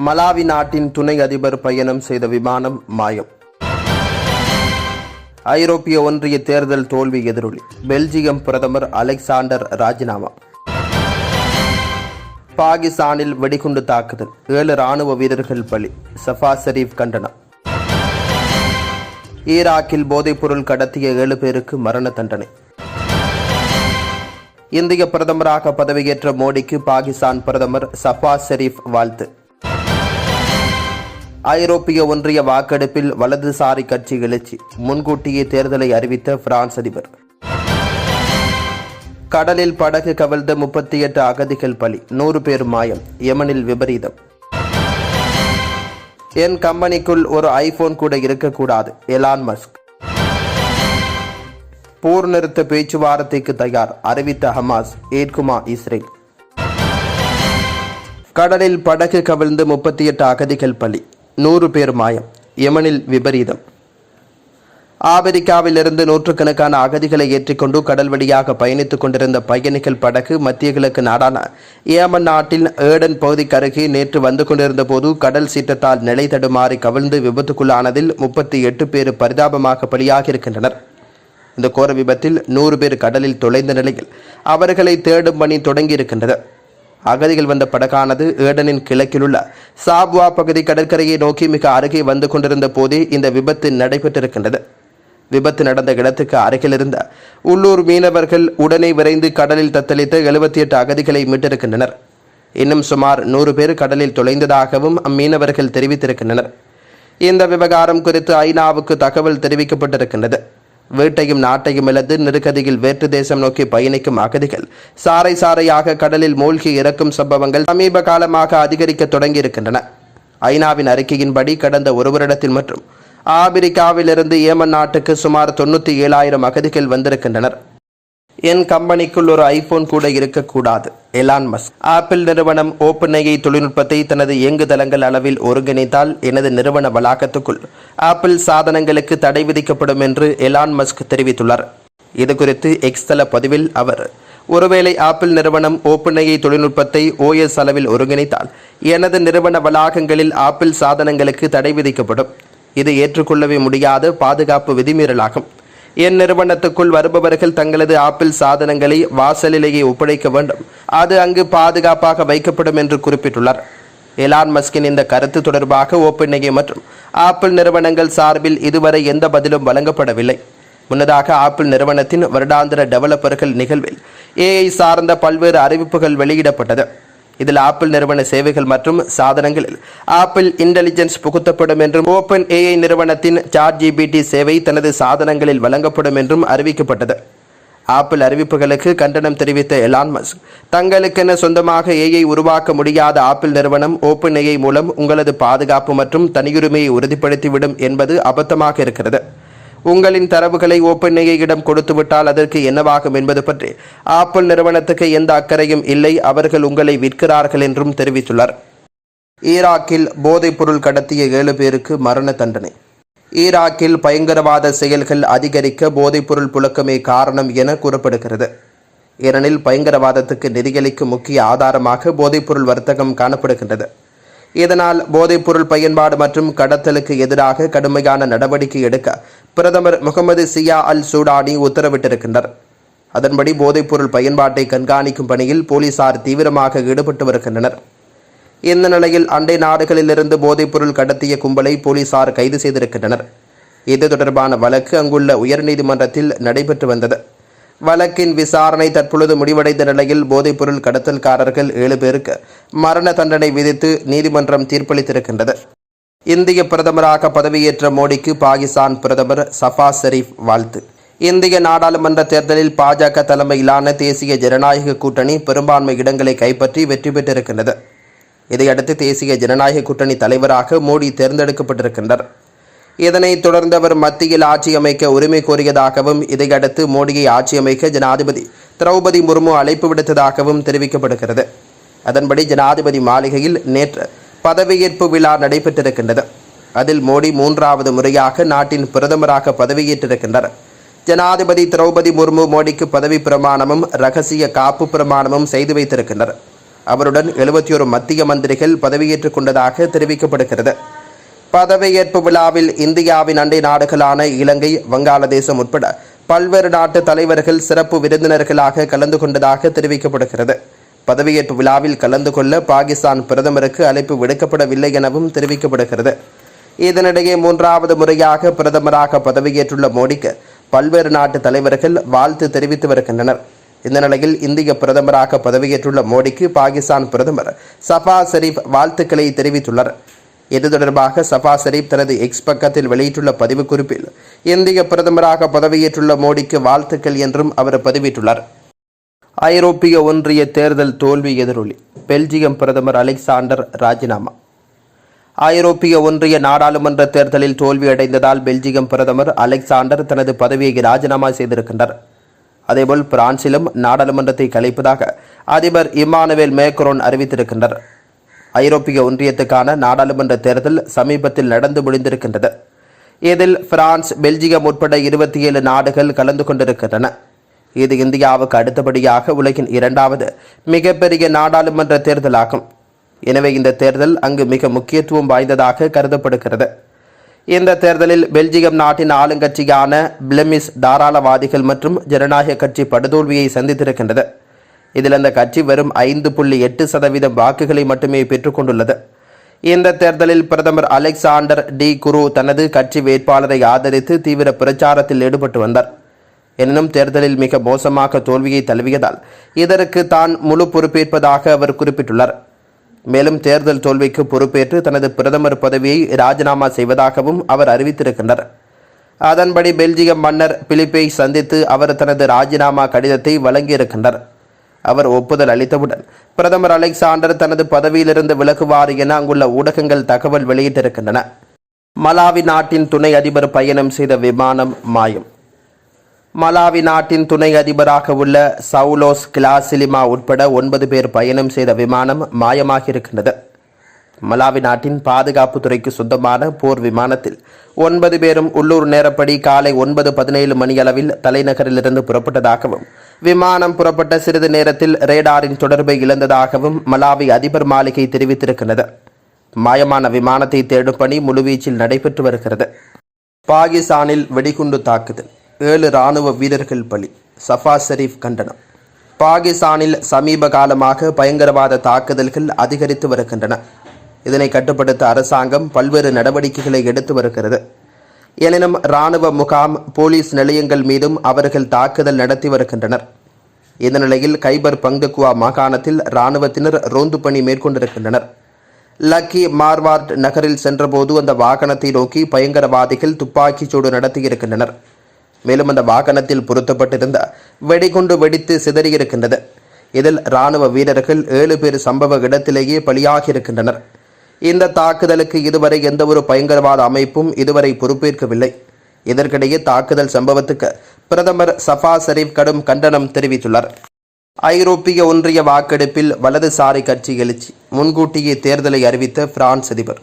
Malawi நாட்டின் துணை அதிபர் பயணம் செய்த விமானம் மாயம். ஐரோப்பிய ஒன்றிய தேர்தல் தோல்வி எதிரொலி. பெல்ஜியம் பிரதமர் அலெக்சாண்டர் ராஜினாமா. பாகிஸ்தானில் வெடிகுண்டு தாக்குதல். ஏழு ராணுவ வீரர்கள் பலி. சஃபா ஷரீப் கண்டனம். ஈராக்கில் போதைப்பொருள் கடத்திய ஏழு பேருக்கு மரண தண்டனை. இந்திய பிரதமராக பதவியேற்ற மோடிக்கு பாகிஸ்தான் பிரதமர் சஃபா ஷெரீப் வாழ்த்து. ஐரோப்பிய ஒன்றிய வாக்கெடுப்பில் வலதுசாரி கட்சி எழுச்சி முன்கூட்டியே தேர்தலை அறிவித்த பிரான்ஸ் அதிபர். கடலில் படகு கவிழ்ந்த முப்பத்தி எட்டு அகதிகள் பலி நூறு பேர் மாயம் யமனில் விபரீதம். என் கம்பெனிக்குள் ஒரு ஐபோன் கூட இருக்கக்கூடாது எலான் மஸ்க். போர் நிறுத்த பேச்சுவார்த்தைக்கு தயார் அறிவித்த ஹமாஸ் ஏற்குமா இஸ்ரேல். கடலில் படகு கவிழ்ந்து முப்பத்தி எட்டு அகதிகள் பலி நூறு பேர் மாயம். யமனில் விபரீதம். ஆப்பிரிக்காவிலிருந்து நூற்றுக்கணக்கான அகதிகளை ஏற்றிக்கொண்டு கடல் வழியாக பயணித்துக் கொண்டிருந்த பயணிகள் படகு மத்திய கிழக்கு நாடான ஏமன் நாட்டின் ஏடன் பகுதிக்கு அருகே நேற்று வந்து கொண்டிருந்த போது கடல் சீற்றத்தால் நிலை தடுமாறி கவிழ்ந்து விபத்துக்குள்ளானதில் முப்பத்தி எட்டு பேர் பரிதாபமாக பலியாகி இருக்கின்றனர் இந்த கோர விபத்தில் நூறு பேர் கடலில் தொலைந்த நிலையில் அவர்களை தேடும் பணி தொடங்கியிருக்கின்றது. அகதிகள் வந்த படகானது ஏடனின் கிழக்கிலுள்ள சாப்வா பகுதி கடற்கரையை நோக்கி மிக அருகே வந்து கொண்டிருந்த போதே இந்த விபத்து நடைபெற்றிருக்கின்றது. விபத்து நடந்த இடத்துக்கு அருகில் இருந்த உள்ளூர் மீனவர்கள் உடனே விரைந்து கடலில் தத்தளித்த எழுபத்தி எட்டு அகதிகளை மீட்டிருக்கின்றனர் இன்னும் சுமார் நூறு பேர் கடலில் தொலைந்ததாகவும் அம்மீனவர்கள் தெரிவித்திருக்கின்றனர். இந்த விவகாரம் குறித்து ஐநாவுக்கு தகவல் தெரிவிக்கப்பட்டிருக்கின்றது. வீட்டையும் நாட்டையும் இழந்து நெருக்கதியில் வேற்று தேசம் நோக்கி பயணிக்கும் அகதிகள். சாறை சாறையாக கடலில் மூழ்கி இறக்கும் சம்பவங்கள் சமீப காலமாக அதிகரிக்க தொடங்கியிருக்கின்றன. ஐநாவின் அறிக்கையின்படி கடந்த ஒரு வருடத்தில் மற்றும் ஆப்பிரிக்காவிலிருந்து ஏமன் நாட்டுக்கு சுமார் தொண்ணூற்றி ஏழாயிரம் அகதிகள் வந்திருக்கின்றனர். என் கம்பெனிக்குள் ஒரு ஐபோன் கூட இருக்கக்கூடாது. எலான் மஸ்க் ஆப்பிள் நிறுவனம் ஓப்பன்ஐஐ தொழில்நுட்பத்தை தனது இயங்குதளங்கள் அளவில் ஒருங்கிணைத்தால் எனது நிறுவன வளாகத்துக்குள் ஆப்பிள் சாதனங்களுக்கு தடை விதிக்கப்படும் என்று எலான் மஸ்க் தெரிவித்துள்ளார். இதுகுறித்து எக்ஸ் தள பதிவில் அவர் ஒருவேளை ஆப்பிள் நிறுவனம் ஓப்பன்ஐஐ தொழில்நுட்பத்தை ஓஎஸ் அளவில் ஒருங்கிணைத்தால் எனது நிறுவன வளாகங்களில் ஆப்பிள் சாதனங்களுக்கு தடை விதிக்கப்படும். இது ஏற்றுக்கொள்ளவே முடியாத பாதுகாப்பு விதிமீறலாகும். என் நிறுவனத்துக்குள் வருபவர்கள் தங்களது ஆப்பிள் சாதனங்களை வாசலிலேயே ஒப்படைக்க வேண்டும். அது அங்கு பாதுகாப்பாக வைக்கப்படும் என்று குறிப்பிட்டுள்ளார். எலான் மஸ்கின் இந்த கருத்து தொடர்பாக ஓப்பன்ஐஏ மற்றும் ஆப்பிள் நிறுவனங்கள் சார்பில் இதுவரை எந்த பதிலும் வழங்கப்படவில்லை. முன்னதாக ஆப்பிள் நிறுவனத்தின் வருடாந்திர டெவலப்பர்கள் நிகழ்வில் ஏஐ சார்ந்த பல்வேறு அறிவிப்புகள் வெளியிடப்பட்டது. இதில் ஆப்பிள் நிறுவன சேவைகள் மற்றும் சாதனங்களில் ஆப்பிள் இன்டெலிஜென்ஸ் புகுத்தப்படும் என்றும் ஓப்பன் ஏஐ நிறுவனத்தின் சாட் ஜிபிடி சேவை தனது சாதனங்களில் வழங்கப்படும் என்றும் அறிவிக்கப்பட்டது. ஆப்பிள் அறிவிப்புகளுக்கு கண்டனம் தெரிவித்த எலான் மஸ்க் தங்களுக்கென சொந்தமாக ஏஐ உருவாக்க முடியாத ஆப்பிள் நிறுவனம் ஓப்பன் ஏஐ மூலம் உங்களது பாதுகாப்பு மற்றும் தனியுரிமையை உறுதிப்படுத்திவிடும் என்பது அபத்தமாக இருக்கிறது. உங்களின் தரவுகளை ஓப்பன் இடம் கொடுத்துவிட்டால் அதற்கு என்னவாகும் என்பது பற்றி ஆப்பிள் நிறுவனத்துக்கு எந்த அக்கறையும் இல்லை. அவர்கள் உங்களை விற்கிறார்கள் என்றும் தெரிவித்துள்ளார் ஈராக்கில் போதைப்பொருள் கடத்திய ஏழு பேருக்கு மரண தண்டனை. ஈராக்கில் பயங்கரவாத செயல்கள் அதிகரிக்க போதைப்பொருள் புழக்கமே காரணம் என கூறப்படுகிறது. ஏனெனில் பயங்கரவாதத்துக்கு நிதியளிக்கும் முக்கிய ஆதாரமாக போதைப்பொருள் வர்த்தகம் காணப்படுகின்றது. இதனால் போதைப்பொருள் பயன்பாடு மற்றும் கடத்தலுக்கு எதிராக கடுமையான நடவடிக்கை எடுக்க பிரதமர் முகமது சியா அல் சூடானி உத்தரவிட்டிருக்கின்றார் அதன்படி போதைப்பொருள் பயன்பாட்டை கண்காணிக்கும் பணியில் போலீசார் தீவிரமாக ஈடுபட்டு வருகின்றனர். இந்த நிலையில் அண்டை நாடுகளிலிருந்து போதைப்பொருள் கடத்திய கும்பலை போலீசார் கைது செய்திருக்கின்றனர். இது தொடர்பான வழக்கு அங்குள்ள உயர்நீதிமன்றத்தில் நடைபெற்று வந்தது. வழக்கின் விசாரணை தற்பொழுது முடிவடைந்த நிலையில் போதைப்பொருள் கடத்தல்காரர்கள் ஏழு பேருக்கு மரண தண்டனை விதித்து நீதிமன்றம் தீர்ப்பளித்திருக்கின்றது. இந்திய பிரதமராக பதவியேற்ற மோடிக்கு பாகிஸ்தான் பிரதமர் சஃபாஸ் ஷெரீப் வாழ்த்து. இந்திய நாடாளுமன்ற தேர்தலில் பாஜக தலைமையிலான தேசிய ஜனநாயக கூட்டணி பெரும்பான்மை இடங்களை கைப்பற்றி வெற்றி பெற்றிருக்கின்றது. இதையடுத்து தேசிய ஜனநாயக கூட்டணி தலைவராக மோடி தேர்ந்தெடுக்கப்பட்டிருக்கின்றார். இதனைத் தொடர்ந்து அவர் மத்தியில் ஆட்சி அமைக்க உரிமை கோரியதாகவும் இதையடுத்து மோடியை ஆட்சி அமைக்க ஜனாதிபதி திரௌபதி முர்மு அழைப்பு விடுத்ததாகவும் தெரிவிக்கப்படுகிறது. அதன்படி ஜனாதிபதி மாளிகையில் நேற்று பதவியேற்பு விழா நடைபெற்றிருக்கின்றது. அதில் மோடி மூன்றாவது முறையாக நாட்டின் பிரதமராக பதவியேற்றிருக்கின்றார். ஜனாதிபதி திரௌபதி முர்மு மோடிக்கு பதவி பிரமாணமும் ரகசிய காப்பு பிரமாணமும் செய்து வைத்திருக்கின்றனர் அவருடன் எழுபத்தி ஒரு மத்திய மந்திரிகள் பதவியேற்றுக் கொண்டதாக தெரிவிக்கப்படுகிறது. பதவியேற்பு விழாவில் இந்தியாவின் அண்டை நாடுகளான இலங்கை வங்காளதேசம் உட்பட பல்வேறு நாட்டு தலைவர்கள் சிறப்பு விருந்தினர்களாக கலந்து கொண்டதாக தெரிவிக்கப்படுகிறது. பதவியேற்பு விழாவில் கலந்து கொள்ள பாகிஸ்தான் பிரதமருக்கு அழைப்பு விடுக்கப்படவில்லை எனவும் தெரிவிக்கப்படுகிறது. இதனிடையே மூன்றாவது முறையாக பிரதமராக பதவியேற்றுள்ள மோடிக்கு பல்வேறு நாட்டு தலைவர்கள் வாழ்த்து தெரிவித்து வருகின்றனர். இந்த நிலையில் இந்திய பிரதமராக பதவியேற்றுள்ள மோடிக்கு பாகிஸ்தான் பிரதமர் சஃபா ஷெரீப் வாழ்த்துக்களை தெரிவித்துள்ளார். இது தொடர்பாக சபா ஷெரீப் தனது எக்ஸ் பக்கத்தில் வெளியிட்டுள்ள பதிவு குறிப்பில் இந்திய பிரதமராக பதவியேற்றுள்ள மோடிக்கு வாழ்த்துக்கள் என்றும் அவர் பதிவிட்டுள்ளார். ஐரோப்பிய ஒன்றிய தேர்தல் தோல்வி எதிரொலி பெல்ஜியம் பிரதமர் அலெக்சாண்டர் ராஜினாமா. ஐரோப்பிய ஒன்றிய நாடாளுமன்ற தேர்தலில் தோல்வியடைந்ததால் பெல்ஜியம் பிரதமர் அலெக்சாண்டர் தனது பதவியை ராஜினாமா செய்திருக்கின்றார். அதேபோல் பிரான்சிலும் நாடாளுமன்றத்தை கலைப்பதாக அதிபர் இமானுவேல் மேக்ரோன் அறிவித்திருக்கின்றார். ஐரோப்பிய ஒன்றியத்துக்கான நாடாளுமன்ற தேர்தல் சமீபத்தில் நடந்து முடிந்திருக்கின்றது. இதில் பிரான்ஸ் பெல்ஜியம் உட்பட இருபத்தி ஏழு நாடுகள் கலந்து கொண்டிருக்கின்றன. இது இந்தியாவுக்கு அடுத்தபடியாக உலகின் இரண்டாவது மிகப்பெரிய நாடாளுமன்ற தேர்தலாகும். எனவே இந்த தேர்தல் அங்கு மிக முக்கியத்துவம் வாய்ந்ததாக கருதப்படுகிறது. இந்த தேர்தலில் பெல்ஜியம் நாட்டின் ஆளுங்கட்சியான பிளெமிஸ் தாராளவாதிகள் மற்றும் ஜனநாயக கட்சி படுதோல்வியை சந்தித்திருக்கின்றது. இதில் அந்த கட்சி வெறும் ஐந்து புள்ளி எட்டு சதவீதம் வாக்குகளை மட்டுமே பெற்றுக்கொண்டுள்ளது. இந்த தேர்தலில் பிரதமர் அலெக்சாண்டர் டி. குரு தனது கட்சி வேட்பாளரை ஆதரித்து தீவிர பிரச்சாரத்தில் ஈடுபட்டு வந்தார். எனினும் தேர்தலில் மிக மோசமாக தோல்வியை தழுவியதால் இதற்கு தான் முழு பொறுப்பேற்பதாக அவர் குறிப்பிட்டுள்ளார். மேலும் தேர்தல் தோல்விக்கு பொறுப்பேற்று தனது பிரதமர் பதவியை ராஜினாமா செய்வதாகவும் அவர் அறிவித்திருக்கின்றார் அதன்படி பெல்ஜியம் மன்னர் பிலிப்பை சந்தித்து அவர் தனது ராஜினாமா கடிதத்தை வழங்கியிருக்கின்றார் அவர் ஒப்புதல் அளித்தவுடன் பிரதமர் அலெக்சாண்டர் தனது பதவியிலிருந்து விலகுவார் என அங்குள்ள ஊடகங்கள் தகவல் வெளியிட்டிருக்கின்றன. மலாவி நாட்டின் துணை அதிபர் பயணம் செய்த விமானம் மாயம். மலாவி நாட்டின் துணை அதிபராக உள்ள சவுலோஸ் கிளாசிலிமா உட்பட ஒன்பது பேர் பயணம் செய்த விமானம் மாயமாகியிருக்கின்றது. மலாவி நாட்டின் பாதுகாப்பு துறைக்கு சொந்தமான போர் விமானத்தில் ஒன்பது பேரும் உள்ளூர் நேரப்படி காலை ஒன்பது பதினேழு மணியளவில் தலைநகரிலிருந்து புறப்பட்டதாகவும் விமானம் புறப்பட்ட சிறிது நேரத்தில் ரேடாரின் தொடர்பை இழந்ததாகவும் மலாவி அதிபர் மாளிகை தெரிவித்திருக்கிறது. மாயமான விமானத்தை தேடும் பணி முழுவீச்சில் நடைபெற்று வருகிறது. பாகிஸ்தானில் வெடிகுண்டு தாக்குதல் ஏழு ராணுவ வீரர்கள் பலி சஃபா ஷெரீப் கண்டனம். பாகிஸ்தானில் சமீப காலமாக பயங்கரவாத தாக்குதல்கள் அதிகரித்து வருகின்றன. இதனை கட்டுப்படுத்த அரசாங்கம் பல்வேறு நடவடிக்கைகளை எடுத்து வருகிறது. எனினும் இராணுவ முகாம் போலீஸ் நிலையங்கள் மீதும் அவர்கள் தாக்குதல் நடத்தி வருகின்றனர். இந்த நிலையில் கைபர் பங்குக்குவா மாகாணத்தில் இராணுவத்தினர் ரோந்து பணி மேற்கொண்டிருக்கின்றனர். லக்கி மார்வார்ட் நகரில் சென்றபோது அந்த வாகனத்தை நோக்கி பயங்கரவாதிகள் துப்பாக்கிச் சூடு நடத்தியிருக்கின்றனர். மேலும் அந்த வாகனத்தில் பொருத்தப்பட்டிருந்த வெடிகுண்டு வெடித்து சிதறியிருக்கின்றது. இதில் இராணுவ வீரர்கள் ஏழு பேர் சம்பவ இடத்திலேயே பலியாகியிருக்கின்றனர். இந்த தாக்குதலுக்கு இதுவரை எந்தவொரு பயங்கரவாத அமைப்பும் இதுவரை பொறுப்பேற்கவில்லை. இதற்கிடையே தாக்குதல் சம்பவத்துக்கு பிரதமர் சஃபா ஷெரீப் கடும் கண்டனம் தெரிவித்துள்ளார். ஐரோப்பிய ஒன்றிய வாக்கெடுப்பில் வலதுசாரி கட்சி எழுச்சி. முன்கூட்டியே தேர்தலை அறிவித்த பிரான்ஸ் அதிபர்.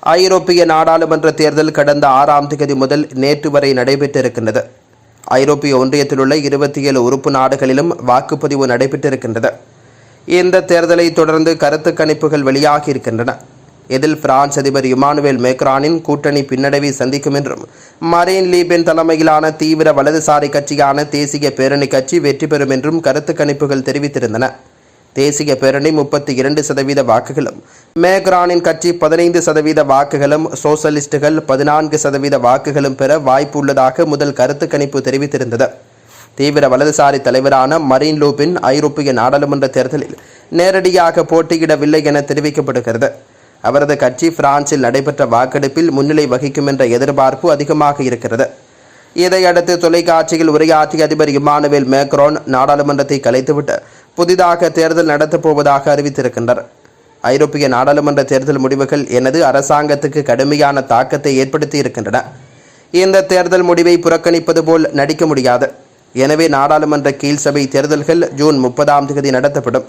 ஐரோப்பிய நாடாளுமன்ற தேர்தல் கடந்த ஆறாம் தேதி முதல் நேற்று வரை நடைபெற்றிருக்கின்றது. ஐரோப்பிய ஒன்றியத்தில் உள்ள இருபத்தி ஏழு உறுப்பு நாடுகளிலும் வாக்குப்பதிவு நடைபெற்றிருக்கின்றது. இந்த தேர்தலை தொடர்ந்து கருத்து கணிப்புகள் வெளியாகி இருக்கின்றன. இதில் பிரான்ஸ் அதிபர் இமானுவேல் மேக்ரானின் கூட்டணி பின்னடைவை சந்திக்கும் என்றும் மரீன் லீபின் தலைமையிலான தீவிர வலதுசாரி கட்சியான தேசிய பேரணி கட்சி வெற்றி பெறும் என்றும் கருத்து கணிப்புகள் தெரிவித்திருந்தன. தேசிய பேரணி முப்பத்தி இரண்டு சதவீத வாக்குகளும் மேக்ரானின் கட்சி பதினைந்து சதவீத வாக்குகளும் சோசலிஸ்டுகள் பதினான்கு சதவீத வாக்குகளும் பெற வாய்ப்பு உள்ளதாக முதல் கருத்து கணிப்பு தெரிவித்திருந்தது. தீவிர வலதுசாரி தலைவரான மரீன் லூபின் ஐரோப்பிய நாடாளுமன்ற தேர்தலில் நேரடியாக போட்டியிடவில்லை என தெரிவிக்கப்படுகிறது. அவரது கட்சி பிரான்சில் நடைபெற்ற வாக்கெடுப்பில் முன்னிலை வகிக்கும் என்ற எதிர்பார்ப்பு அதிகமாக இருக்கிறது. இதையடுத்து தொலைக்காட்சியில் உரையாற்றிய அதிபர் இமானுவேல் மேக்ரோன் நாடாளுமன்றத்தை கலைத்துவிட்டு புதிதாக தேர்தல் நடத்தப் போவதாக அறிவித்திருக்கின்றார் ஐரோப்பிய நாடாளுமன்ற தேர்தல் முடிவுகள் எனது அரசாங்கத்துக்கு கடுமையான தாக்கத்தை ஏற்படுத்தி இருக்கின்றன. இந்த தேர்தல் முடிவை புறக்கணிப்பது போல் நடிக்க முடியாது. எனவே நாடாளுமன்ற கீழ் சபை தேர்தல்கள் ஜூன் முப்பதாம் தேதி நடத்தப்படும்.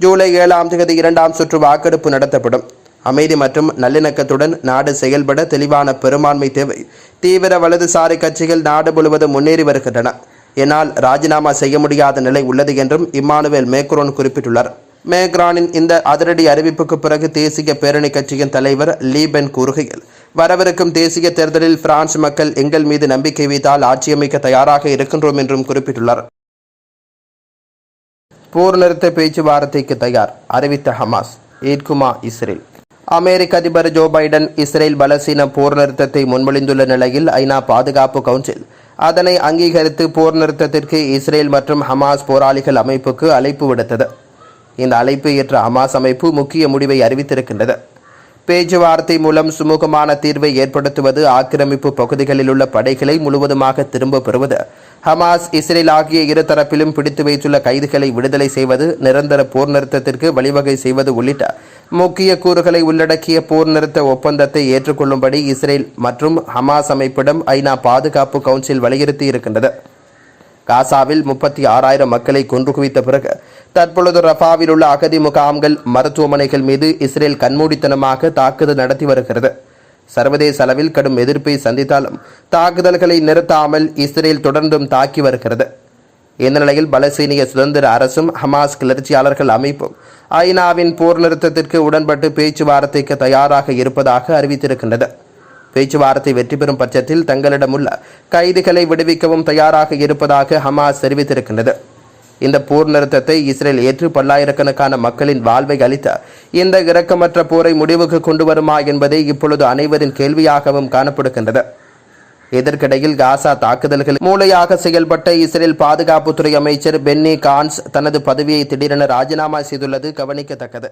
ஜூலை ஏழாம் தேதி இரண்டாம் சுற்று வாக்கெடுப்பு நடத்தப்படும். அமைதி மற்றும் நல்லிணக்கத்துடன் நாடு செயல்பட தெளிவான பெரும்பான்மை தேவை. தீவிர வலதுசாரி கட்சிகள் நாடு முழுவதும் முன்னேறி வருகின்றன. என்னால் ராஜினாமா செய்ய முடியாத நிலை உள்ளது என்றும் இம்மானுவேல் மேக்ரோன் குறிப்பிட்டுள்ளார். மேக்ரானின் இந்த அதிரடி அறிவிப்புக்கு பிறகு தேசிய பேரணி கட்சியின் தலைவர் லீபென் கூறுகையில் வரவிருக்கும் தேசிய தேர்தலில் பிரான்ஸ் மக்கள் எங்கள் மீது நம்பிக்கை வைத்தால் ஆட்சியமைக்க தயாராக இருக்கின்றோம் என்றும் குறிப்பிட்டுள்ளார். போர் நிறுத்த பேச்சுவார்த்தைக்கு தயார் அறிவித்த ஹமாஸ் ஈத்குமா இஸ்ரேல். அமெரிக்க அதிபர் ஜோ பைடன் இஸ்ரேல் பலசீன போர் நிறுத்தத்தை முன்மொழிந்துள்ள நிலையில் ஐநா பாதுகாப்பு கவுன்சில் அதனை அங்கீகரித்து போர் நிறுத்தத்திற்கு இஸ்ரேல் மற்றும் ஹமாஸ் போராளிகள் அமைப்புக்கு அழைப்பு விடுத்தது. இந்த அழைப்பு ஏற்ற ஹமாஸ் அமைப்பு முக்கிய முடிவை அறிவித்திருக்கின்றது. பேச்சுவார்த்தை மூலம் சுமூகமான தீர்வை ஏற்படுத்துவது ஆக்கிரமிப்பு பகுதிகளில் உள்ள படைகளை முழுவதுமாக திரும்ப பெறுவது. ஹமாஸ் இஸ்ரேல் ஆகிய இரு தரப்பிலும் பிடித்து வைத்துள்ள கைதுகளை விடுதலை செய்வது நிரந்தர போர் நிறுத்தத்திற்கு வழிவகை செய்வது உள்ளிட்ட முக்கிய கூறுகளை உள்ளடக்கிய போர் நிறுத்த ஒப்பந்தத்தை ஏற்றுக்கொள்ளும்படி இஸ்ரேல் மற்றும் ஹமாஸ் அமைப்பிடம் ஐநா பாதுகாப்பு கவுன்சில் வலியுறுத்தி இருக்கின்றது காசாவில் முப்பத்தி ஆறாயிரம் மக்களை கொன்று குவித்த பிறகு தற்பொழுது ரஃபாவில் உள்ள அகதி முகாம்கள் மருத்துவமனைகள் மீது இஸ்ரேல் கண்மூடித்தனமாக தாக்குதல் நடத்தி வருகிறது. சர்வதேச அளவில் கடும் எதிர்ப்பை சந்தித்தாலும் தாக்குதல்களை நிறுத்தாமல் இஸ்ரேல் தொடர்ந்தும் தாக்கி வருகிறது. இந்த நிலையில் பலஸ்தீனிய சுதந்திர அரசும் ஹமாஸ் கிளர்ச்சியாளர்கள் அமைப்பும் ஐநாவின் போர் நிறுத்தத்திற்கு உடன்பட்டு பேச்சுவார்த்தைக்கு தயாராக இருப்பதாக அறிவித்திருக்கின்றது. பேச்சுவார்த்தை வெற்றி பெறும் பட்சத்தில் தங்களிடமுள்ள கைதிகளை விடுவிக்கவும் தயாராக இருப்பதாக ஹமாஸ் தெரிவித்திருக்கின்றது. இந்த போர் நிறுத்தத்தை இஸ்ரேல் ஏற்று பல்லாயிரக்கணக்கான மக்களின் வாழ்வை அளித்த இந்த இரக்கமற்ற போரை முடிவுக்கு கொண்டு வருமா என்பதே இப்பொழுது அனைவரின் கேள்வியாகவும் காணப்படுகின்றது. இதற்கிடையில் காசா தாக்குதல்கள் மூளையாக செயல்பட்ட இஸ்ரேல் பாதுகாப்புத்துறை அமைச்சர் பென்னி கான்ஸ் தனது பதவியை திடீரென ராஜினாமா செய்துள்ளது கவனிக்கத்தக்கது.